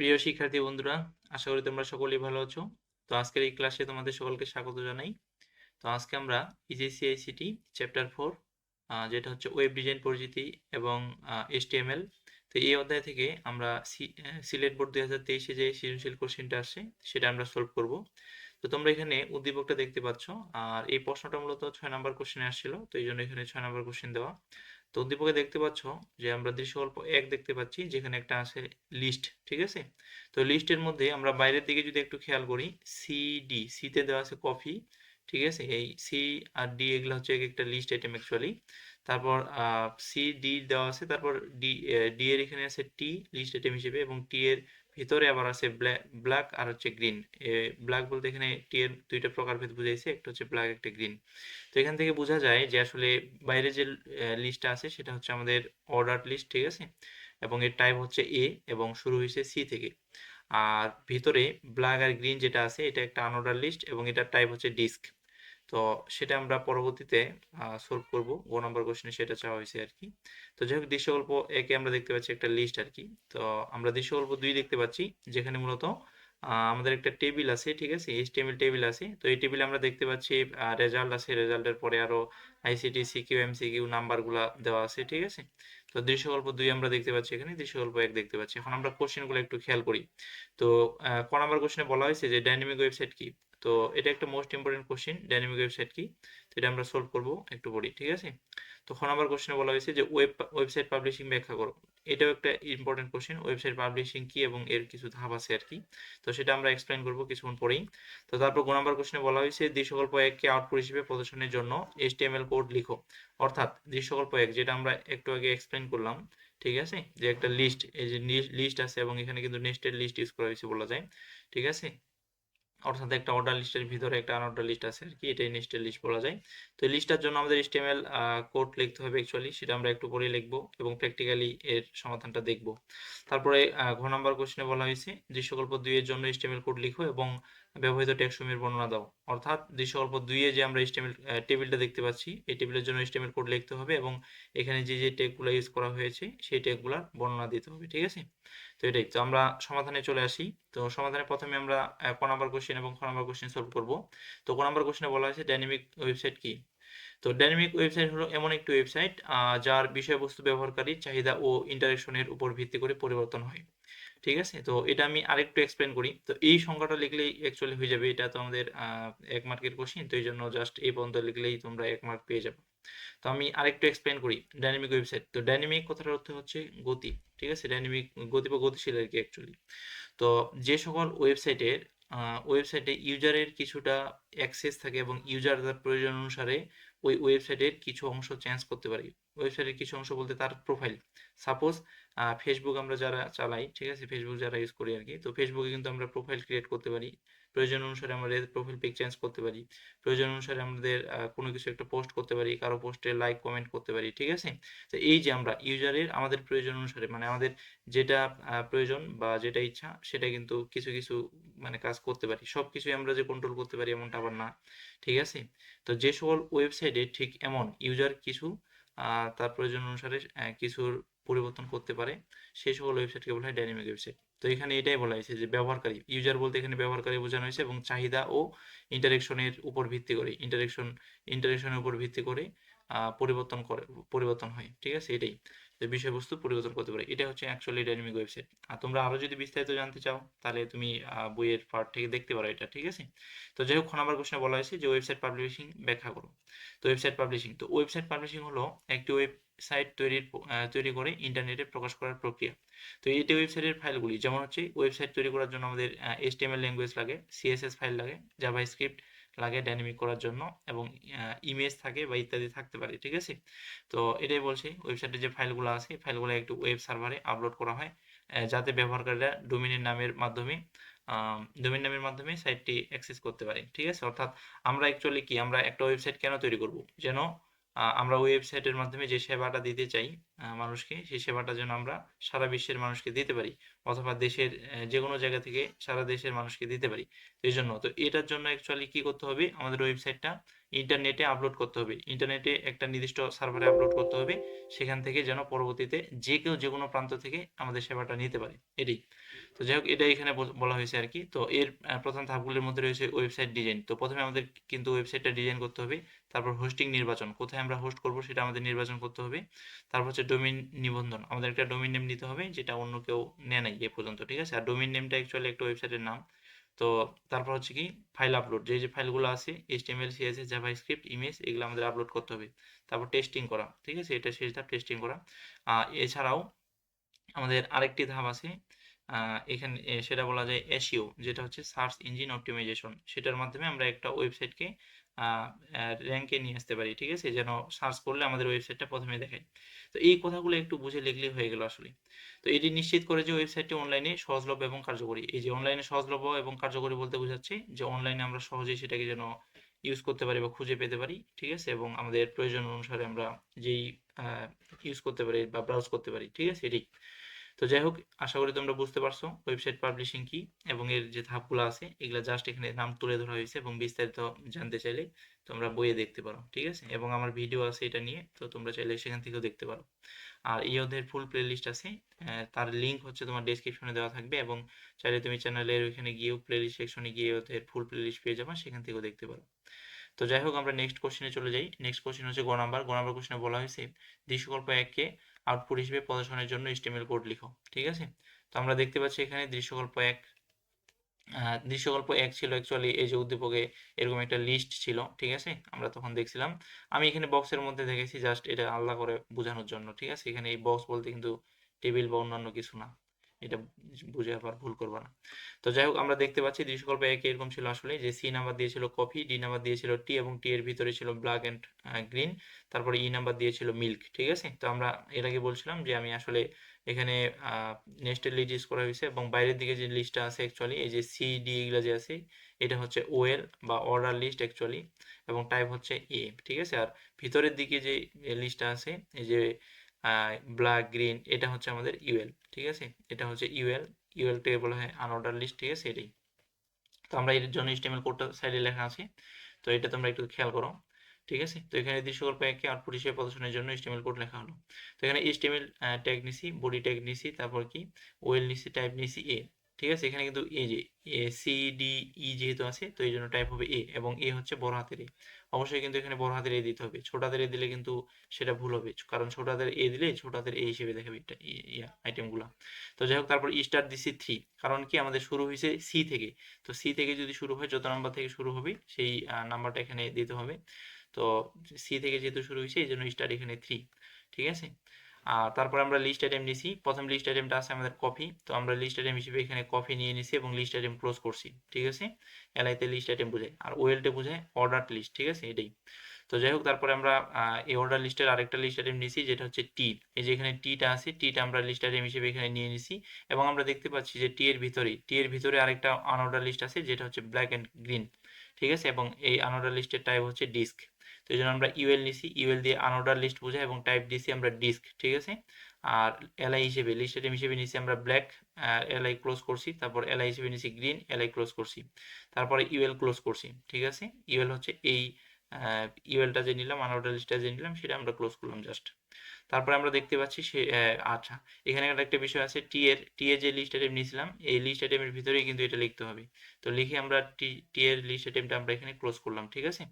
প্রিয় শিক্ষার্থী বন্ধুরা, আশা করি তোমরা সকলেই ভালো আছো। তো আজকের এই ক্লাসে তোমাদের সকলকে স্বাগত জানাই। তো আজকে আমরা ইজিসি আইসিটি চ্যাপ্টার ফোর যেটা হচ্ছে ওয়েব ডিজাইন পরিচিতি এবং এইচটিএমএল তো এই অধ্যায় থেকে আমরা সিলেট বোর্ড দুই হাজার তেইশে যে সৃজনশীল কোশ্চেনটা আসছে সেটা আমরা সলভ করব। তো তোমরা এখানে উদ্দীপকটা দেখতে পাচ্ছ, আর এই প্রশ্নটা মূলত ছয় নাম্বার কোশ্চেনে আসছিল, তো এই জন্য এখানে ছয় নাম্বার কোশ্চেন দেওয়া। তো দীপকে দেখতে পাচ্ছ যে আমরা দৃশ্য দৃশ্যকল্প এক দেখতে পাচ্ছি, যেখানে একটা আছে লিস্ট ঠিক আছে? তো লিস্টের মধ্যে আমরা বাইরের দিকে যদি একটু খেয়াল করি সি ডি সিতে দেওয়া আছে কফি ঠিক আছে? এই সি আর ডি এগুলো হচ্ছে এক একটা লিস্ট আইটেম অ্যাকচুয়ালি তারপর সি ডি দেওয়া আছে, তারপর ডি ডি এর এখানে আছে টি লিস্ট আইটেম হিসেবে, এবং টি এর ভিতরে আবার আছে ব্ল্যাক আর হচ্ছে গ্রিন ব্ল্যাক বলতে এখানে টি এর দুইটা প্রকারভেদ বুঝাইছে, একটা হচ্ছে ব্ল্যাক একটা গ্রিন তো এখান থেকে বোঝা যায় যে আসলে বাইরে যে লিস্টটা আছে সেটা হচ্ছে আমাদের অর্ডার লিস্ট ঠিক আছে? এবং এর টাইপ হচ্ছে এ এবং শুরু হয়েছে সি থেকে। আর ভিতরে ব্ল্যাক আর গ্রিন যেটা আছে, এটা একটা আনঅর্ডার লিস্ট এবং এটার টাইপ হচ্ছে ডিস্ক তো সেটা আমরা পরবর্তীতে সলভ করব। গ নম্বর কোশ্চেনে সেটা চাওয়া হয়েছে আর কি তো যাই হোক, দৃশ্যকল্প একে আমরা দেখতে পাচ্ছি একটা লিস্ট আর কি তো আমরা দৃশ্যকল্প দুই দেখতে পাচ্ছি, যেখানে মূলত আমাদের একটা টেবিল আছে, ঠিক আছে? এইচটিএমএল টেবিল আছে। তো এই টেবিলে আমরা দেখতে পাচ্ছি রেজাল্ট আছে। রেজাল্টের পরে আরও আইসিটি সিকিউ এমসিকিউ নাম্বারগুলা দেওয়া আছে, ঠিক আছে? তো দৃশ্যকল্প দুই আমরা দেখতে পাচ্ছি এখানে, দৃশ্যকল্প এক দেখতে পাচ্ছি। এখন আমরা কোশ্চেনগুলো একটু খেয়াল করি। তো ক নাম্বার কোশ্চেনে বলা হয়েছে যে ডাইনামিক ওয়েবসাইট কি? তো এটা একটা most important question dynamic website কি? তো এটা আমরা সলভ করব একটু পড়ি ঠিক আছে? তো খ নাম্বার কোশ্চেনে বলা হয়েছে যে ওয়েব ওয়েবসাইট পাবলিশিং ব্যাখ্যা করো। এটাও একটা ইম্পর্টেন্ট কোশ্চেন ওয়েবসাইট পাবলিশিং কি এবং এর কিছু ধাপ আছে আর কি? তো সেটা আমরা এক্সপ্লেন করব কিছুক্ষণ পরেই। তো তারপর গ নাম্বার কোশ্চেনে বলা হয়েছে দৃশ্যকল্প এককে আউটপুট হিসেবে প্রদর্শনের জন্য এইচটিএমএল কোড লিখো। অর্থাৎ দৃশ্যকল্প এক যেটা আমরা একটু আগে এক্সপ্লেন করলাম, ঠিক আছে? যে একটা লিস্ট এই যে লিস্ট আছে এবং এখানে কিন্তু নেস্টেড লিস্ট ইউজ করা হয়েছে বলা যায়, ঠিক আছে? অর্থাৎ একটা অর্ডার লিস্টের ভিতরে একটা আনঅর্ডার লিস্ট আছে আর কি, এটাই নেস্টেড লিস্ট বলা যায়। তো এই লিস্টটার জন্য আমাদের এসটিএমএল কোড লিখতে হবে অ্যাকচুয়ালি সেটা আমরা একটু পরে লিখব এবং প্র্যাকটিক্যালি এর সমাধানটা দেখব। তারপরে ঘ নাম্বার কোশ্চেনে বলা হয়েছে দৃশ্যকল্প দুই এর জন্য এসটিএমএল কোড লিখো এবং ব্যবহৃত টেক্সটমির বর্ণনা দাও। অর্থাৎ দৃশ্য অল্প দুইয়ে যে আমরা এসটিএমএল টেবিলটা দেখতে পাচ্ছি, এই টেবিলের জন্য এসটিএমএল কোড লিখতে হবে এবং এখানে যে যে টেকগুলো ইউজ করা হয়েছে, সেই টেকগুলোর বর্ণনা দিতে হবে, ঠিক আছে? তো এটাই। তো আমরা সমাধানে চলে আসি। তো সমাধানে প্রথমে আমরা ক নাম্বার কোশ্চেন এবং খ নাম্বার কোশ্চেন সলভ করব। তো ক নাম্বার কোশ্চেনে বলা হয়েছে ডাইনামিক ওয়েবসাইট কি? তো ডাইনামিক ওয়েবসাইট হলো এমন একটি ওয়েবসাইট যার বিষয়বস্তু ব্যবহারকারী চাহিদা ও ইন্টারেকশনের উপর ভিত্তি করে পরিবর্তন হয়। ঠিক আছে? তো এটা আমি আরেকটু এক্সপ্লেন করি। তো এই সংখ্যাটা লিখলেই অ্যাকচুয়ালি হয়ে যাবে। এটা তো আমাদের এক মার্কের কোশ্চেন তো এই জন্য জাস্ট এই পর্যন্ত লিখলেই তোমরা এক মার্ক পেয়ে যাবে। তো আমি আরেকটু এক্সপ্লেন করি ডাইনামিক ওয়েবসাইট তো ডাইনামিক কথাটার অর্থ হচ্ছে গতি, ঠিক আছে? ডাইনামিক গতি বা গতিশীল আর কি অ্যাকচুয়ালি তো যে সকল ওয়েবসাইটের ওয়েবসাইটে ইউজারের কিছুটা অ্যাক্সেস থাকে এবং ইউজার তার প্রয়োজন অনুসারে ওই ওয়েবসাইটের কিছু অংশ চেঞ্জ করতে পারি। ওয়েবসাইটের কিছু অংশ বলতে তার প্রোফাইল সাপোজ ফেসবুক আমরা যারা চালাই, ঠিক আছে? ফেসবুক যারা ইউজ করি আর কি তো ফেসবুকে কিন্তু আমরা প্রোফাইল ক্রিয়েট করতে পারি। প্রয়োজন অনুসারে আমাদের প্রোফাইল পিক চেঞ্জ করতে পারি। প্রয়োজন অনুসারে আমাদের কোনো কিছু একটা পোস্ট করতে পারি, কারও পোস্টে লাইক কমেন্ট করতে পারি, ঠিক আছে? তো এই যে আমরা ইউজারের আমাদের প্রয়োজন অনুসারে মানে আমাদের যেটা প্রয়োজন বা যেটা ইচ্ছা, সেটা কিন্তু কিছু কিছু মানে কাজ করতে পারি। সব কিছুই আমরা যে কন্ট্রোল করতে পারি এমনটা আবার না, ঠিক আছে? তো যে সকল ওয়েবসাইটে ঠিক এমন ইউজার কিছু তার প্রয়োজন অনুসারে কিছুর পরিবর্তন করতে পারে। সেই সকল ওয়েবসাইটকে বলা হয় ডাইনামিক ওয়েবসাইট তো এখানে এটাই বলা হয়েছে যে ব্যবহারকারী ইউজার বলতে এখানে ব্যবহারকারী বোঝানো হয়েছে এবং চাহিদা ও ইন্টারেকশনের উপর ভিত্তি করে ইন্টারেকশন ইন্টারেকশনের উপর ভিত্তি করে পরিবর্তন করে, পরিবর্তন হয়। ঠিক আছে? এটাই। যে বিষয়বস্তু পরিবর্তন করতে পারে এটা হচ্ছে অ্যাকচুয়ালি ডাইনামিক ওয়েবসাইট আর তোমরা আরও যদি বিস্তারিত জানতে চাও, তাহলে তুমি বইয়ের পার্ট থেকে দেখতে পারো এটা, ঠিক আছে? তো যাই হোক নাম্বার কোশ্চেনে বলা হয়েছে যে ওয়েবসাইট পাবলিশিং ব্যাখ্যা করো। তো ওয়েবসাইট পাবলিশিং তো ওয়েবসাইট পাবলিশিং হলো একটি ওয়েবসাইট তৈরির তৈরি করে ইন্টারনেটে প্রকাশ করার প্রক্রিয়া। তো এইটি ওয়েবসাইটের ফাইলগুলি যেমন হচ্ছে ওয়েবসাইট তৈরি করার জন্য আমাদের এইচটিএমএল ল্যাঙ্গুয়েজ লাগে সিএসএস ফাইল লাগে জাভা স্ক্রিপ্ট লাগে ডাইনামিক করার জন্য এবং ইমেজ থাকে বা ইত্যাদি থাকতে পারে, ঠিক আছে? তো এটাই বলছি ওয়েবসাইটে যে ফাইলগুলো আছে ফাইলগুলো একটু ওয়েব সার্ভারে আপলোড করা হয় যাতে ব্যবহারকারীরা ডোমিনের নামের মাধ্যমে ডোমেন নামের মাধ্যমে সাইটটি অ্যাক্সেস করতে পারে, ঠিক আছে? অর্থাৎ আমরা অ্যাকচুয়ালি কি, আমরা একটা ওয়েবসাইট কেন তৈরি করব? যেন আমরা ওয়েবসাইটের মাধ্যমে যে সেবাটা দিতে চাই মানুষকে সেই সেবাটা যেন আমরা সারা বিশ্বের মানুষকে দিতে পারি অথবা দেশের যে কোনো জায়গা থেকে সারা দেশের মানুষকে দিতে পারি। এই জন্য, তো এটার জন্য অ্যাকচুয়ালি কি করতে হবে? আমাদের ওয়েবসাইটটা ইন্টারনেটে আপলোড করতে হবে। ইন্টারনেটে একটা নির্দিষ্ট সার্ভারে আপলোড করতে হবে। সেখান থেকে যেন পরবর্তীতে যে কেউ যে কোনো প্রান্ত থেকে আমাদের সেবাটা নিতে পারে। এটাই। তো যাই হোক, এটা এখানে বল- হয়েছে আর কি। তো এর প্রধান ধাপগুলির মধ্যে রয়েছে ওয়েবসাইট ডিজাইন তো প্রথমে আমাদের কিন্তু ওয়েবসাইটটা ডিজাইন করতে হবে। তারপর হোস্টিং নির্বাচন। কোথায় আমরা হোস্ট করব সেটা আমাদের নির্বাচন করতে হবে। তারপর হচ্ছে ডোমেইন নিবন্ধন। আমাদের একটা ডোমেইন নেম নিতে হবে, যেটা অন্য কেউ নেয় নাই এ পর্যন্ত, ঠিক আছে? আর ডোমেইন নেমটা অ্যাকচুয়ালি একটা ওয়েবসাইটের নাম। তো তারপর হচ্ছে কি ফাইল আপলোড যে যে ফাইলগুলো আছে এইচটিএমএল সিএসএস জাভাস্ক্রিপ্ট ইমেজ এগুলো আমাদের আপলোড করতে হবে। তারপর টেস্টিং করা, ঠিক আছে? এটা শেষ ধাপ টেস্টিং করা। এছাড়াও আমাদের আরেকটি ধাপ আছে এখানে সেটা বলা যায় এসইও যেটা হচ্ছে সার্চ ইঞ্জিন অপটিমাইজেশন সেটার মাধ্যমে আমরা একটা ওয়েবসাইটকে র্যাঙ্কে নিয়ে আসতে পারি, ঠিক আছে? যেন সার্চ করলে আমাদের ওয়েবসাইটটা প্রথমে দেখায়। তো এই কথাগুলো একটু বুঝে লিখলেই হয়ে গেল আসলে। তো এটি নিশ্চিত করে যে ওয়েবসাইটটি অনলাইনে সহজলভ্য এবং কার্যকরী। এই যে অনলাইনে সহজলভ্য এবং কার্যকরী বলতে বোঝাচ্ছে যে অনলাইনে আমরা সহজেই সেটাকে যেন ইউজ করতে পারি বা খুঁজে পেতে পারি, ঠিক আছে? এবং আমাদের প্রয়োজন অনুসারে আমরা যেই ইউজ করতে পারি বা ব্রাউজ করতে পারি, ঠিক আছে? এটি তো যাই হোক আশা করি তোমরা বুঝতে পারছ ওয়েবসাইট পাবলিশিং কি এবং এর যে ধাপগুলো আছে, এগুলা জাস্ট এখানে নাম তুলে ধরা হয়েছে এবং বিস্তারিত জানতে চাইলে তোমরা বইয়ে দেখতে পারো, ঠিক আছে? এবং আমার ভিডিও আছে এটা নিয়ে, তো তোমরা চাইলে সেখান থেকেও দেখতে পারো। আর এই অধ্যায়ের ফুল প্লেলিস্ট আছে তার লিঙ্ক হচ্ছে তোমার ডেসক্রিপশনে দেওয়া থাকবে এবং চাইলে তুমি চ্যানেলের ওইখানে গিয়েও প্লেলিস্ট সেকশনে গিয়ে ওদের ফুল প্লেলিস্ট পেয়ে যাবে, সেখান থেকেও দেখতে পারো। তো যাই হোক আমরা নেক্সট কোশ্চেনে চলে যাই। নেক্সট কোশ্চেন হচ্ছে গ নাম্বার গ নাম্বার কোশ্চেনে বলা হয়েছে, দৃশ্যকল্প এককে আউটপুট হিসেবে প্রদর্শনের জন্য স্টেমেল কোড লিখো, ঠিক আছে? তো আমরা দেখতে পাচ্ছি এখানে দৃশ্যকল্প এক দৃশ্যকল্প এক ছিল অ্যাকচুয়ালি এই যে উদ্দীপকে এরকম একটা লিস্ট ছিল, ঠিক আছে? আমরা তখন দেখছিলাম। আমি এখানে বক্সের মধ্যে দেখেছি জাস্ট এটা আলাদা করে বোঝানোর জন্য, ঠিক আছে? এখানে এই বক্স বলতে কিন্তু টেবিল বা অন্যান্য কিছু না। এটা বুঝে আবার ভুল করবা না। তো যাই হোক, আমরা দেখতে পাচ্ছি দৃশ্যকল্প এক এরকম ছিল আসলে যে সি নাম্বার দিয়েছিল কফি ডি নাম্বার দিয়েছিল টি এবং টি এর ভিতরে ছিল ব্ল্যাক অ্যান্ড গ্রিন তারপরে ই নাম্বার দিয়েছিল মিল্ক ঠিক আছে? তো আমরা এর আগে বলছিলাম যে আমি আসলে এখানে নেক্সটের লিস্ট ইউজ করা হয়েছে এবং বাইরের দিকে যে লিস্টটা আছে অ্যাকচুয়ালি এই যে সি ডি এগুলো যে আছে, এটা হচ্ছে ওয়েল বা অর্ডার লিস্ট অ্যাকচুয়ালি এবং টাইপ হচ্ছে এ ঠিক আছে? আর ভিতরের দিকে যে লিস্টটা আছে, এই যে ব্ল্যাক গ্রিন এটা হচ্ছে আমাদের ইউএল ঠিক আছে? এটা হচ্ছে ইউএল ইউএলটাকে বলা হয় আনঅর্ডার লিস্ট ঠিক আছে? এটাই। তো আমরা এর জন্য এইচটিএমএল কোডটা সাইডে লেখা আছে। তো এটা তোমরা একটু খেয়াল করো, ঠিক আছে? তো এখানে দৃশ্যকল একে আউটপুট হিসেবে প্রদর্শনের জন্য এইচটিএমএল কোড লেখা হলো। তো এখানে এইচটিএমএল ট্যাগ নিছি বডি ট্যাগ নিছি, তারপর কি? ওয়েল নিছি টাইপ নিছি এ ঠিক আছে? এখানে কিন্তু এই যে এ সি ডি ই যেহেতু আছে, তো এই জন্য টাইপ হবে এ এবং এ হচ্ছে বড় হাতের এ অবশ্যই কিন্তু এখানে বড় হাতের এ দিতে হবে। ছোট হাতের এ দিলে কিন্তু সেটা ভুল হবে, কারণ ছোট হাতের এ দিলে ছোট হাতের এ হিসেবে দেখাবে এটা ইয়া আইটেমগুলো তো যাই হোক, তারপর স্টার দিছি থ্রি কারণ কি? আমাদের শুরু হয়েছে সি থেকে। তো সি থেকে যদি শুরু হয়, যত নাম্বার থেকে শুরু হবে, সেই নাম্বারটা এখানে দিতে হবে। তো সি থেকে যেহেতু শুরু হয়েছে এই জন্য স্টার এখানে থ্রি ঠিক আছে? তারপর আমরা লিস্ট আইটেম নিছি। প্রথম লিস্ট আইটেমটা আছে আমাদের কফি তো আমরা লিস্ট আইটেম হিসেবে এখানে কফি নিয়ে নিছি এবং লিস্ট আইটেম ক্লোজ করছি, ঠিক আছে? এলআইতে লিস্ট আইটেম বোঝায় আর ওয়েলটা বোঝায় অর্ডার লিস্ট ঠিক আছে? এটাই। তো যাই হোক, তারপরে আমরা এই অর্ডার লিস্টের আরেকটা লিস্ট আইটেম নিছি, যেটা হচ্ছে টি এই যে এখানে টিটা আছে টিটা আমরা লিস্ট আইটেম হিসেবে এখানে নিয়ে নিছি এবং আমরা দেখতে পাচ্ছি যে টি এর ভিতরে টি এর ভিতরে আরেকটা আনঅর্ডার লিস্ট আছে, যেটা হচ্ছে ব্ল্যাক অ্যান্ড গ্রিন ঠিক আছে? এবং এই আনঅর্ডার লিস্টের টাইপ হচ্ছে ডিস্ক এই জন্য আমরা ইউএল নিছি ইউএল দিয়ে আনঅর্ডার লিস্ট বোঝায় এবং টাইপ দিছি আমরা ডিস্ক ঠিক আছে? আর এলআই হিসেবে লিস্ট আইটেম হিসেবে নিছি আমরা ব্ল্যাক এলআই ক্লোজ করছি, তারপর এলআই হিসেবে নিছি গ্রিন এলআই ক্লোজ করছি। তারপরে ইউএল ক্লোজ করছি, ঠিক আছে? ইউএল হচ্ছে এই ইউএলটা যে নিলাম আনঅর্ডার লিস্টটা যে নিলাম, সেটা আমরা ক্লোজ করলাম জাস্ট তারপরে আমরা দেখতে পাচ্ছি সে আচ্ছা এখানে একটা বিষয় আছে টি এর টি এর যে লিস্ট আইটেম নিয়েছিলাম, এই লিস্ট আইটেমের ভিতরেই কিন্তু এটা লিখতে হবে। তো লিখে আমরা টি টি এর লিস্ট আইটেমটা আমরা এখানে ক্লোজ করলাম, ঠিক আছে?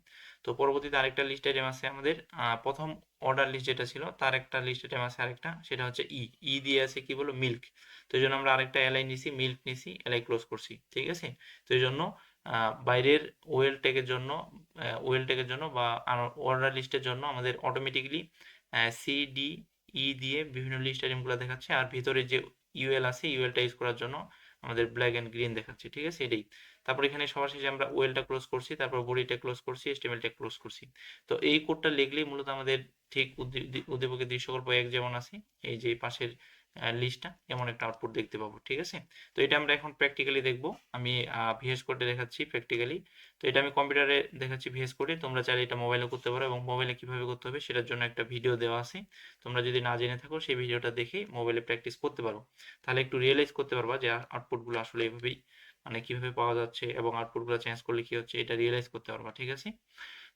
তো পরবর্তীতে আরেকটা লিস্ট আইটেম আছে আমাদের প্রথম অর্ডার লিস্ট যেটা ছিল, তার একটা লিস্ট আইটেম আছে আরেকটা, সেটা হচ্ছে ই ই দিয়ে আছে কি বলো মিল্ক তো এই জন্য আমরা আরেকটা এলআই নিছি মিল্ক নিছি এলআই ক্লোজ করছি, ঠিক আছে? তো এই জন্য বাইরের ওয়েল টেকের জন্য ওয়েল টেকের জন্য বা অর্ডার লিস্টের জন্য আমাদের অটোমেটিকলি সি ডি ই দিয়ে বিভিন্ন লিস্ট আইটেমগুলো দেখাচ্ছে। আর ভিতরে যে ইউএল আছে ইউএলটা ইউজ করার জন্য আমাদের ব্ল্যাক অ্যান্ড গ্রিন দেখাচ্ছে, ঠিক আছে? এটাই। তারপর এখানে সবার শেষে আমরা ওয়েলটা ক্লোজ করছি, তারপর বডিটা ক্লোজ করছি এস্টিমেলটা ক্লোজ করছি। তো এই কোডটা লিখলেই মূলত আমাদের ঠিক উদ্দীপকের দৃশ্যকল্প এক যেমন আছে, এই যে পাশের লিস্টটা এমন একটা আউটপুট দেখতে পাবো, ঠিক আছে? তো এটা আমরা এখন প্র্যাকটিক্যালি দেখব। আমি ভিএস কোডে দেখাচ্ছি প্র্যাকটিক্যালি তো এটা আমি কম্পিউটারে দেখাচ্ছি ভিএস কোডে তোমরা চাইলে এটা মোবাইলে করতে পারো এবং মোবাইলে কীভাবে করতে হবে সেটার জন্য একটা ভিডিও দেওয়া আছে। তোমরা যদি না জেনে থাকো, সেই ভিডিওটা দেখে মোবাইলে প্র্যাকটিস করতে পারো। তাহলে একটু রিয়েলাইজ করতে পারবা যে আউটপুটগুলো আসলে এভাবেই মানে কীভাবে পাওয়া যাচ্ছে এবং আউটপুটগুলো চেঞ্জ করলে কি হচ্ছে, এটা রিয়েলাইজ করতে পারবা, ঠিক আছে?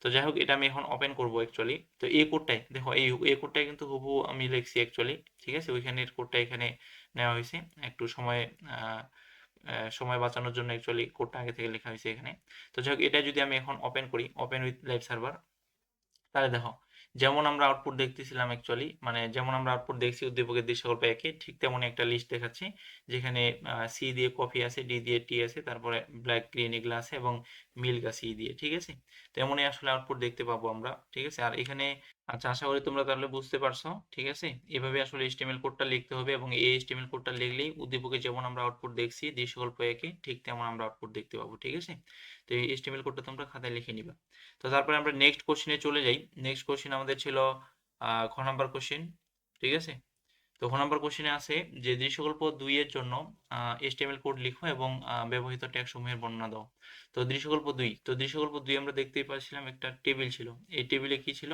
তো যাই হোক, এটা আমি এখন ওপেন করব অ্যাকচুয়ালি তো এই কোডটাই দেখো, এই এই কোডটাই কিন্তু হুবহু আমি লিখছি অ্যাকচুয়ালি ঠিক আছে? ওইখানের কোডটা এখানে নেওয়া হয়েছে। একটু সময় সময় বাঁচানোর জন্য অ্যাকচুয়ালি কোডটা আগে থেকে লেখা হয়েছে এখানে। তো যাই হোক এটা যদি আমি এখন ওপেন করি ওপেন উইথ লাইভ সার্ভার তাহলে দেখো যেমন আমরা আউটপুট দেখতেছিলাম অ্যাকচুয়ালি মানে যেমন আমরা আউটপুট দেখছি উদ্দীপকের দৃশ্যকল্প একে, ঠিক তেমনই একটা লিস্ট দেখাচ্ছি, যেখানে সি দিয়ে কফি আছে ডি দিয়ে টি আছে, তারপরে ব্ল্যাক গ্রিন এগুলো আছে এবং মিল্ক আছে ই দিয়ে, ঠিক আছে? তেমনই আসলে আউটপুট দেখতে পাবো আমরা, ঠিক আছে? আর এখানে আচ্ছা আশা করি তোমরা তাহলে বুঝতে পারছ, ঠিক আছে? এভাবে আসলে এইচটিএমএল কোডটা লিখতে হবে এবং এই এইচটিএমএল কোডটা লিখলেই উদ্দীপকে যেমন আমরা আউটপুট দেখছি দৃশ্যকল্প একে ঠিক তেমন আমরা আউটপুট দেখতে পাবো, ঠিক আছে? তো এই এইচটিএমএল কোডটা তোমরা খাতায় লিখে নিবা। তো তারপরে আমরা নেক্সট কোশ্চেনে চলে যাই। নেক্সট কোশ্চেন আমাদের ছিল খ নাম্বার কোশ্চেন ঠিক আছে? তো খ নাম্বার কোশ্চেনে আছে যে দৃশ্যকল্প দুই এর জন্য HTML কোড লিখো এবং ব্যবহৃত ট্যাগ সমূহের বর্ণনা দাও। তো দৃশ্যকল্প দুই, তো দৃশ্যকল্প দুই আমরা দেখতেই পাচ্ছিলাম একটা টেবিল ছিল। এই টেবিলে কি ছিল?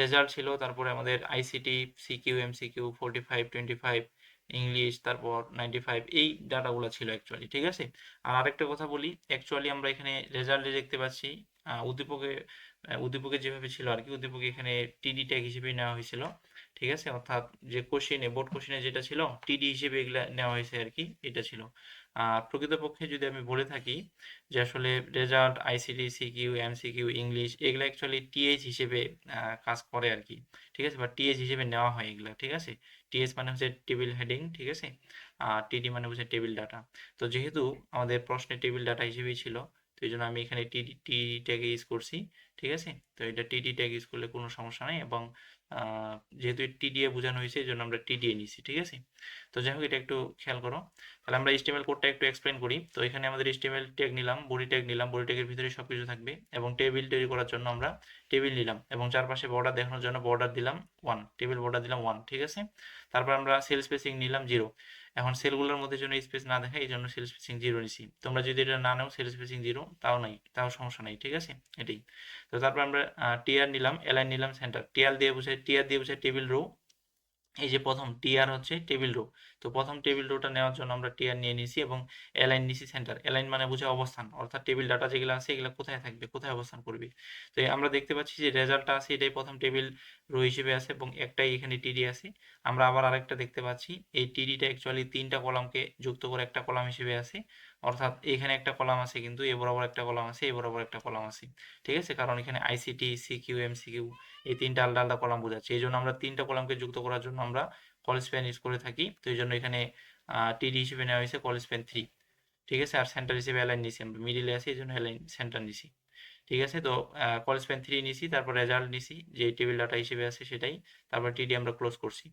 রেজাল্ট ছিল, তারপরে আমাদের ICT CQ MCQ forty five twenty five English তারপর নাইনটি ফাইভ এই ডাটাগুলো ছিল অ্যাকচুয়ালি ঠিক আছে? আর আরেকটা কথা বলি অ্যাকচুয়ালি আমরা এখানে রেজাল্টে দেখতে পাচ্ছি উদ্দীপকে উদ্দীপকে যেভাবে ছিল আর কি, উদ্দীপকে এখানে টিডি ট্যাগ হিসেবে নেওয়া হয়েছিল। ঠিক আছে? অর্থাৎ যে কোশ্চেনে বোর্ড কোশ্চেনে যেটা ছিল টিডি হিসেবে এগুলা নেওয়া হয়েছে আর কি এটা ছিল। আর প্রকৃতপক্ষে যদি আমি বলে থাকি যে আসলে result ICT CQ MCQ English এগুলো অ্যাকচুয়ালি টিএইচ হিসেবে কাজ করে আর কি ঠিক আছে? বা টিএইচ হিসেবে নেওয়া হয় এগুলা, ঠিক আছে? টিএস মানে হচ্ছে টেবিল হেডিং ঠিক আছে? আর টিডি মানে হচ্ছে টেবিল ডাটা তো যেহেতু আমাদের প্রশ্নে টেবিল ডাটা হিসেবেই ছিল তো এই জন্য আমি এখানে টিডি টি ট্যাগ ইউজ করছি, ঠিক আছে? তো এটা টিডি ট্যাগ ইউজ করলে কোনো সমস্যা নেই এবং যেহেতু টিডিএ বোঝানো হয়েছে, এই জন্য আমরা টিডিএ নিছি ঠিক আছে? তো যাই হোক, এটা একটু খেয়াল করো। তাহলে আমরা HTML কোডটা একটু এক্সপ্লেন করি। তো এখানে আমাদের HTML ট্যাগ নিলাম বডি ট্যাগ নিলাম বডি ট্যাগের ভিতরে সব কিছু থাকবে এবং টেবিল তৈরি করার জন্য আমরা টেবিল নিলাম এবং চারপাশে বর্ডার দেখানোর জন্য বর্ডার দিলাম ওয়ান টেবিল বর্ডার দিলাম ওয়ান ঠিক আছে? তারপর আমরা সেল স্পেসিং নিলাম জিরো এখন সেলগুলোর মধ্যে যেন স্পেস না দেখে এই জন্য সেল স্পেসিং জিরো নিছি। তোমরা যদি এটা না নাও সেল স্পেসিং জিরো তাও নাই, তাও সমস্যা নাই, ঠিক আছে? এটাই। তো তারপর আমরা টিআর নিলাম এলাইন নিলাম সেন্টার টিআর দিয়ে বুঝাই টিআর দিয়ে বুঝাই টেবিল রো এই যে প্রথম টিআর হচ্ছে টেবিল রো তো প্রথম টেবিল রোটা নেওয়ার জন্য আমরা টিআর নিয়ে নিছি এবং অ্যালাইন নিছি সেন্টার অ্যালাইন মানে বুঝে অবস্থান, অর্থাৎ টেবিল ডাটা যেগুলো আছে এগুলো কোথায় থাকবে, কোথায় অবস্থান করবে, তো আমরা দেখতে পাচ্ছি যে রেজাল্টটা আছে এটাই প্রথম টেবিল রো হিসেবে আছে এবং একটাই এখানে টিডি আছে, আমরা আবার আরেকটা দেখতে পাচ্ছি, এই টিডিটা অ্যাকচুয়ালি তিনটা কলামকে যুক্ত করে একটা কলাম হিসেবে আছে অর্থাৎ এখানে একটা কলাম আছে কিন্তু এ বরাবর একটা কলাম আছে, এ বরাবর একটা কলাম আছে। ঠিক আছে? কারণ এখানে আইসিটি সিকিউ এমসিকিউ এই তিনটা আলাদা আলাদা কলাম বোঝাচ্ছে। এই জন্য আমরা তিনটা কলামকে যুক্ত করার জন্য আমরা কল স্প্যান ইউজ করে থাকি। তো এই জন্য এখানে টিডি হিসেবে নেওয়া হয়েছে কল স্প্যান থ্রি ঠিক আছে? আর সেন্টার হিসেবে অ্যালাইন নিছি আমরা। মিডিলে আছে, এই জন্য অ্যালাইন সেন্টার নিছি ঠিক আছে? তো কল স্প্যান থ্রি নিছি, তারপর রেজাল্ট নিছি যে টেবিল ডাটা হিসেবে আছে সেটাই, তারপর টিডি আমরা ক্লোজ করছি।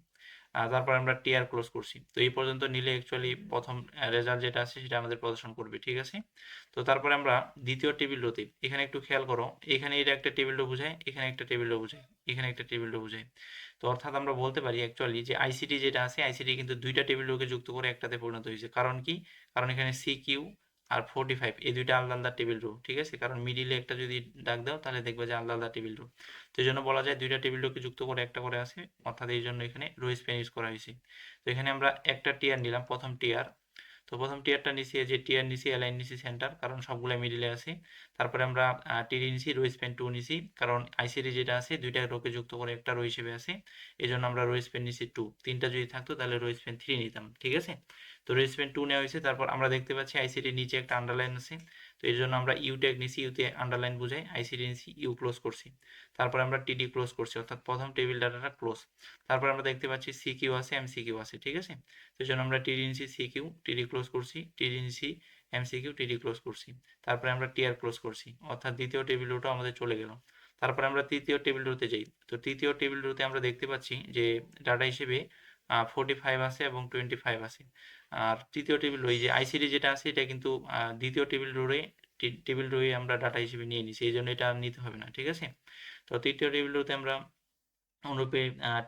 তারপর আমরা টিআর ক্লোজ করছি। তো এই পর্যন্ত নিলে অ্যাকচুয়ালি প্রথম রেজাল্ট যেটা আছে সেটা আমাদের প্রদর্শন করবে, ঠিক আছে? তো তারপরে আমরা দ্বিতীয় টেবিল রোতে এখানে একটু খেয়াল করো, এখানে এটা একটা টেবিল রো বোঝায়, এখানে একটা টেবিল রো বোঝায়, এখানে একটা টেবিল রো বোঝায়। তো অর্থাৎ আমরা বলতে পারি অ্যাকচুয়ালি যে আইসিটি যেটা আছে আইসিটি কিন্তু দুইটা টেবিল রোকে যুক্ত করে একটাতে পরিণত হয়েছে। কারণ কি? কারণ এখানে সি কিউ আর ফোর্টি ফাইভ এই দুইটা আলাদা আলাদা টেবিল রো ঠিক আছে? কারণ মিডিলে একটা যদি ডাক দাও, তাহলে দেখবে যে আলাদা আলাদা টেবিল রো তো এই জন্য বলা যায় দুইটা টেবিল রোকে যুক্ত করে একটা করে আছে, অর্থাৎ এই জন্য এখানে রো স্প্যান ইউজ করা হয়েছে। তো এখানে আমরা একটা টিয়ার নিলাম, প্রথম টিয়ার তো প্রথম টিয়ারটা এই যে টিয়ার নিছি অ্যালাইন নিছি সেন্টার কারণ সবগুলো মিডিলে আছে। তারপরে আমরা টিডি নিছি রো স্প্যান টু নিছি, কারণ আইসিডি যেটা আছে, দুইটা রোকে যুক্ত করে একটা রো হিসেবে আছে। এই জন্য আমরা রো স্প্যান নিছি টু তিনটা যদি থাকতো, তাহলে রো স্প্যান থ্রি নিতাম, ঠিক আছে? তো রো স্প্যান টু নেওয়া হয়েছে। তারপর আমরা দেখতে পাচ্ছি আইসিডির নিচে একটা আন্ডারলাইন আছে। তো এই জন্য আমরা ইউ ট্যাগ নিছি ইউতে আন্ডারলাইন বুঝাই আইসিডি নিছি ইউ ক্লোজ করছি। তারপর আমরা টিডি ক্লোজ করছি, অর্থাৎ প্রথম টেবিল ডাটাটা ক্লোজ তারপর আমরা দেখতে পাচ্ছি সি কিউ আছে এম সি কিউ আছে, ঠিক আছে? তো এই জন্য আমরা টিডি নিছি সি কিউ টিডি ক্লোজ করছি টিডি নিছি M C Q TD close করছি। তারপরে আমরা টিআর ক্লোজ করছি, অর্থাৎ দ্বিতীয় টেবিল রোটা আমাদের চলে গেল। তারপরে আমরা তৃতীয় টেবিল রোতে যাই। তো তৃতীয় টেবিল রোতে আমরা দেখতে পাচ্ছি যে ডাটা হিসেবে ফোর্টি ফাইভ আছে এবং টোয়েন্টি ফাইভ আছে। আর তৃতীয় টেবিল রয়ে যে আইসিডি যেটা আছে, এটা কিন্তু দ্বিতীয় টেবিল রোয়ে টেবিল রোয়ে আমরা ডাটা হিসেবে নিয়ে নিছি এই জন্য এটা নিতে হবে না, ঠিক আছে? তো তৃতীয় টেবিল রোতে আমরা অনুরূপে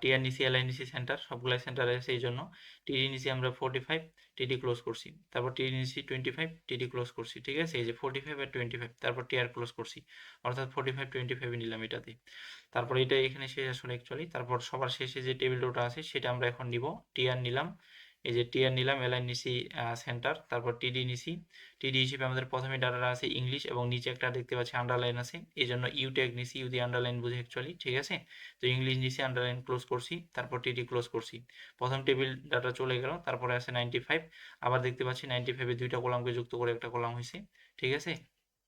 টিআর নিসি এলআই নিসি সেন্টার সবগুলাই সেন্টারে আছে এই জন্য টিডিনিসি আমরা ফোর্টি ফাইভ, টিডি ক্লোজ করছি। তারপর টিডিনিসি টোয়েন্টি ফাইভ, টিডি ক্লোজ করছি, ঠিক আছে? এই যে ফোর্টি ফাইভ আর টোয়েন্টি ফাইভ, তারপর টিআর ক্লোজ করছি। অর্থাৎ ফোর্টি ফাইভ, টোয়েন্টি ফাইভ নিলাম এটাতে। তারপর এটা এখানে শেষ আসলে অ্যাকচুয়ালি তারপর সবার শেষে যে টেবিল ডোটা আছে সেটা আমরা এখন নিব। টিআর নিলাম। এই যে টিআর নিলাম এলাইন নিছি সেন্টার তারপর টিডি নিছি। টিডি হিসেবে আমাদের প্রথমে ডাটা আছে ইংলিশ এবং নিচে একটা দেখতে পাচ্ছি আন্ডারলাইন আছে। এই জন্য ইউ ট্যাগ নিছি ইউ দিয়ে আন্ডারলাইন বুঝে অ্যাকচুয়ালি ঠিক আছে? তো ইংলিশ নিছি আন্ডারলাইন ক্লোজ করছি, তারপর টিডি ক্লোজ করছি। প্রথম টেবিল ডাটা চলে গেল, তারপরে আছে নাইনটি ফাইভ আবার দেখতে পাচ্ছি নাইনটি ফাইভে দুইটা কলামকে যুক্ত করে একটা কলাম হয়েছে ঠিক আছে?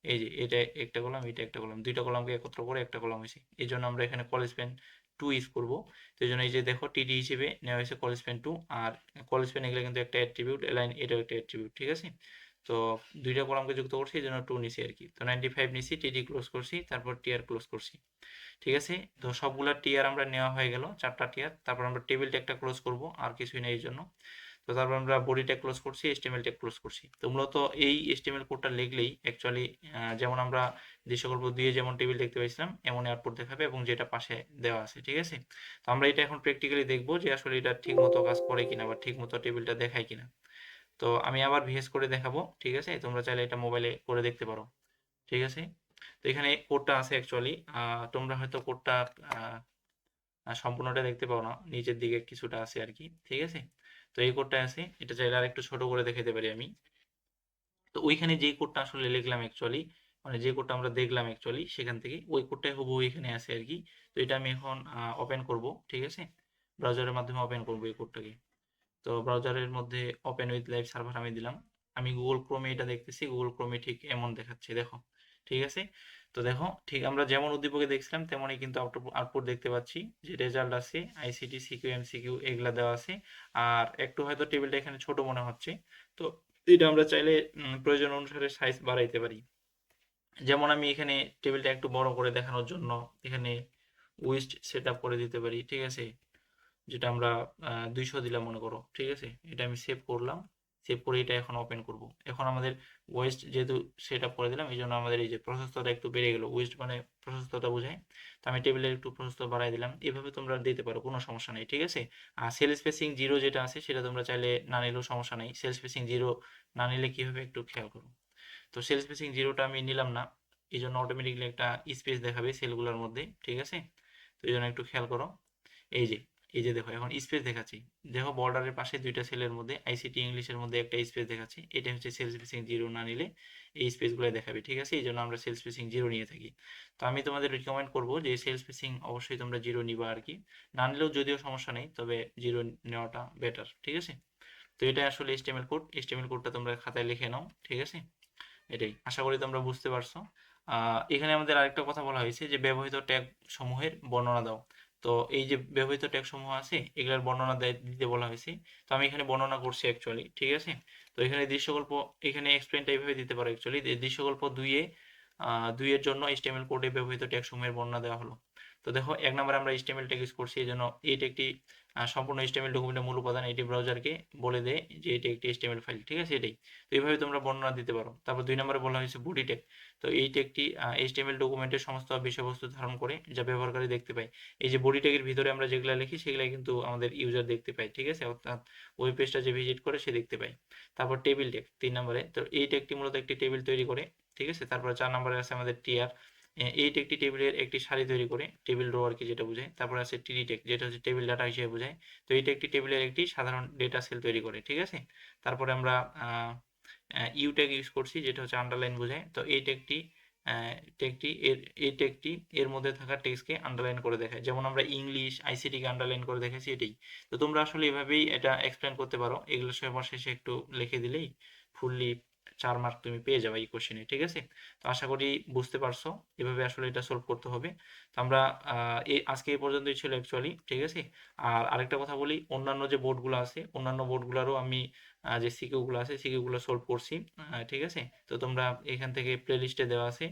এই যে এটা একটা কলাম এটা একটা কলাম দুইটা কলামকে একত্র করে একটা কলাম হয়েছে এই জন্য আমরা এখানে কলেজ পেন টু ইউজ করব। এই জন্য এই যে দেখো টিডি হিসেবে নেওয়া হয়েছে কলেজ পেন টু আর কলেজ পেন এগুলো কিন্তু একটা অ্যাট্রিবিউট এলাইন এটাও একটা অ্যাট্রিবিউট ঠিক আছে? তো দুইটা কলামকে যুক্ত করছি, এই জন্য টু নিছি আর কি। তো নাইনটি ফাইভ নিছি টিডি ক্লোজ করছি, তারপর টিআর ক্লোজ করছি, ঠিক আছে? তো সবগুলা টিআর আমরা নেওয়া হয়ে গেল, চারটা টিআর তারপর আমরা টেবিলটা একটা ক্লোজ করব, আর কিছুই নেই এই জন্য। তো তারপর আমরা বডিটা ক্লোজ করছি এস্টিমেলটা ক্লোজ করছি। তো মূলত এই এস্টিমেল কোডটা লিখলেই অ্যাকচুয়ালি যেমন আমরা দৃশ্যকল্প দিয়ে যেমন টেবিল দেখতে পাইছিলাম এমন আউটপুট দেখাবে এবং যেটা পাশে দেওয়া আছে, ঠিক আছে? তো আমরা এটা এখন প্র্যাকটিক্যালি দেখব যে আসলে এটা ঠিক মতো কাজ করে কিনা বা ঠিক মতো টেবিলটা দেখায় কিনা। তো আমি আবার ভিএস করে দেখাবো, ঠিক আছে? তোমরা চাইলে এটা মোবাইলে করে দেখতে পারো, ঠিক আছে? তো এখানে কোডটা আছে অ্যাকচুয়ালি তোমরা হয়তো কোডটা সম্পূর্ণটা দেখতে পাও না, নিচের দিকে কিছুটা আছে আর কি, ঠিক আছে? তো এই কোডটা আছে। এটা চাইলে আর একটু ছোট করে দেখাতে পারি আমি। তো ওইখানে যে কোডটা আসলে লিখলাম অ্যাকচুয়ালি মানে যে কোডটা আমরা দেখলাম অ্যাকচুয়ালি সেখান থেকে ওই কোডটাই হুবহু ওইখানে আছে আর কি। তো এটা আমি এখন ওপেন করব, ঠিক আছে? ব্রাউজারের মাধ্যমে ওপেন করব এই কোডটাকে তো ব্রাউজারের মধ্যে ওপেন উইথ লাইভ সার্ভার আমি দিলাম। আমি গুগল ক্রোমে এটা দেখতেছি। গুগল ক্রোমে ঠিক এমন দেখাচ্ছে, দেখো। ঠিক আছে? তো দেখো, ঠিক আমরা যেমন উদ্দীপকে দেখছিলাম, তেমনই কিন্তু আউটপুট দেখতে পাচ্ছি যে রেজাল্ট আছে আইসিটি সিকিউ এমসিকিউ এগুলা দেওয়া আছে। আর একটু হয়তো টেবিলটা এখানে ছোট মনে হচ্ছে। তো এটা আমরা চাইলে প্রয়োজন অনুসারে সাইজ বাড়াইতে পারি। যেমন আমি এখানে টেবিলটা একটু বড় করে দেখানোর জন্য এখানে উইস্ট সেট আপ করে দিতে পারি, ঠিক আছে? যেটা আমরা দুইশো দিলাম মনে করো, ঠিক আছে? এটা আমি সেভ করলাম। সেভ করে এটা এখন ওপেন করব। এখন আমাদের ওয়েস্ট যেহেতু সেট আপ করে দিলাম এই জন্য আমাদের এই যে প্রশস্ততা একটু বেড়ে গেল। ওয়েস্ট মানে প্রশস্ততা বোঝায়। তো আমি টেবিলের একটু প্রশস্ত বাড়াই দিলাম। এভাবে তোমরা দিতে পারো, কোনো সমস্যা নেই, ঠিক আছে? আর সেল স্পেসিং জিরো যেটা আছে, সেটা তোমরা চাইলে না নিলেও সমস্যা নেই। সেল স্পেসিং জিরো না নিলে কী হবে একটু খেয়াল করো? তো সেল স্পেসিং জিরোটা আমি নিলাম না এই জন্য অটোমেটিকলি একটা স্পেস দেখাবে সেলগুলোর মধ্যে, ঠিক আছে? তো এই জন্য একটু খেয়াল করো। এই যে এই যে দেখো, এখন স্পেস দেখাচ্ছি। দেখো বর্ডারের পাশে দুইটা সেলের মধ্যে আইসিটি ইংলিশের মধ্যে একটা স্পেস দেখাচ্ছি। এটা হচ্ছে সেল স্পেসিং জিরো না নিলে এই স্পেসগুলো দেখাবে, ঠিক আছে? এই জন্য আমরা সেল স্পেসিং জিরো নিয়ে থাকি। তো আমি তোমাদের রিকমেন্ড করব যে সেল স্পেসিং অবশ্যই তোমরা জিরো নিবা আর কি। না নিলেও যদিও সমস্যা নেই, তবে জিরো নেওয়াটা বেটার ঠিক আছে? তো এটা আসলে এস্টিমেল কোড এস্টিমেল কোডটা তোমরা খাতায় লিখে নাও, ঠিক আছে? এটাই। আশা করি তোমরা বুঝতে পারছ। এখানে আমাদের আরেকটা কথা বলা হয়েছে যে ব্যবহৃত ট্যাগ সমূহের বর্ণনা দাও। তো এই যে ব্যবহৃত ট্যাগ সমূহ আছে, এগুলোর বর্ণনা দিতে বলা হয়েছে। তো আমি এখানে বর্ণনা করছি অ্যাকচুয়ালি ঠিক আছে? তো এখানে দৃশ্যকল্প, এখানে এক্সপ্লেনটা এইভাবে দিতে পারো অ্যাকচুয়ালি দৃশ্যকল্প দুইয়ে দুইয়ের জন্য এইচটিএমএল কোডে ব্যবহৃত ট্যাগ সমূহের বর্ণনা দেওয়া হলো। তো দেখো, এক নম্বরে আমরা এইচটিএমএল ট্যাগ ইউজ করছি, এই জন্য এইটা একটি সম্পূর্ণ এইচটিএমএল ডকুমেন্টের মূল উপাদান এটি ব্রাউজারকে বলে দেয় যে এটি একটি এইচটিএমএল ফাইল ঠিক আছে? এটাই। তো এইভাবে তোমরা বর্ণনা দিতে পারো। তারপর দুই নম্বরে বলা হয়েছে বডি ট্যাগ তো এইটি একটি এইচটিএমএল ডকুমেন্টের সমস্ত বিষয়বস্তু ধারণ করে, যা ব্যবহারকারী দেখতে পায়। এই যে বডি ট্যাগের ভিতরে আমরা যেগুলো লিখি সেগুলো কিন্তু আমাদের ইউজার দেখতে পায়, ঠিক আছে? অর্থাৎ ওয়েব পেজটা যে ভিজিট করে, সে দেখতে পায়। তারপর টেবিল ট্যাগ তিন নম্বরে। তো এই ট্যাগটি মূলত একটি টেবিল তৈরি করে, ঠিক আছে? তারপর চার নম্বরে আছে আমাদের টিআর এইট একটি টেবিলের একটি সারি তৈরি করে টেবিল রো আর কি যেটা বোঝায়, তারপর আছে টেক যেটা হচ্ছে টেবিল ডাটা হিসেবে বোঝায়। তো এইটা একটি টেবিলের একটি সাধারণ ডেটা সেল তৈরি করে, ঠিক আছে? তারপরে আমরা ইউ ট্যাগ ইউজ করছি, যেটা হচ্ছে আন্ডারলাইন বোঝায়। তো এই টেকটি টেকটি এর, এই টেকটি এর মধ্যে থাকা টেক্সটকে আন্ডারলাইন করে দেখায়। যেমন আমরা ইংলিশ আইসিটিকে আন্ডারলাইন করে দেখেছি এটাই। তো তোমরা আসলে এভাবেই এটা এক্সপ্লেন করতে পারো। এগুলো সবার শেষে একটু লিখে দিলেই ফুললি চার মার্ক তুমি পেয়ে যাবে এই কোশ্চেনে ঠিক আছে? তো আশা করি বুঝতে পারছ, এভাবে আসলে এটা সলভ করতে হবে। তো আমরা এই আজকে এই পর্যন্তই ছিল অ্যাকচুয়ালি ঠিক আছে? আর আরেকটা কথা বলি, অন্যান্য যে বোর্ডগুলো আছে, অন্যান্য বোর্ডগুলোরও আমি যে সিকিউগুলো আছে সিকিউগুলো সলভ করছি ঠিক আছে? তো তোমরা এখান থেকে প্লে লিস্টে দেওয়া আছে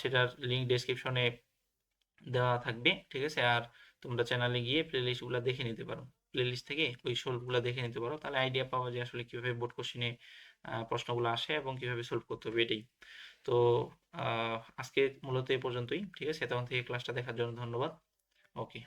সেটার লিঙ্ক ডেসক্রিপশনে দেওয়া থাকবে, ঠিক আছে? আর তোমরা চ্যানেলে গিয়ে প্লে লিস্টগুলো দেখে নিতে পারো। প্লে লিস্ট থেকে ওই সলভগুলো দেখে নিতে পারো। তাহলে আইডিয়া পাওয়া যায় আসলে কীভাবে বোর্ড কোশ্চেনে প্রশ্নগুলো আসে এবং কীভাবে সলভ করতে হবে এটাই। তো আজকে মূলত এ পর্যন্তই, ঠিক আছে? তখন থেকে ক্লাসটা দেখার জন্য ধন্যবাদ। ওকে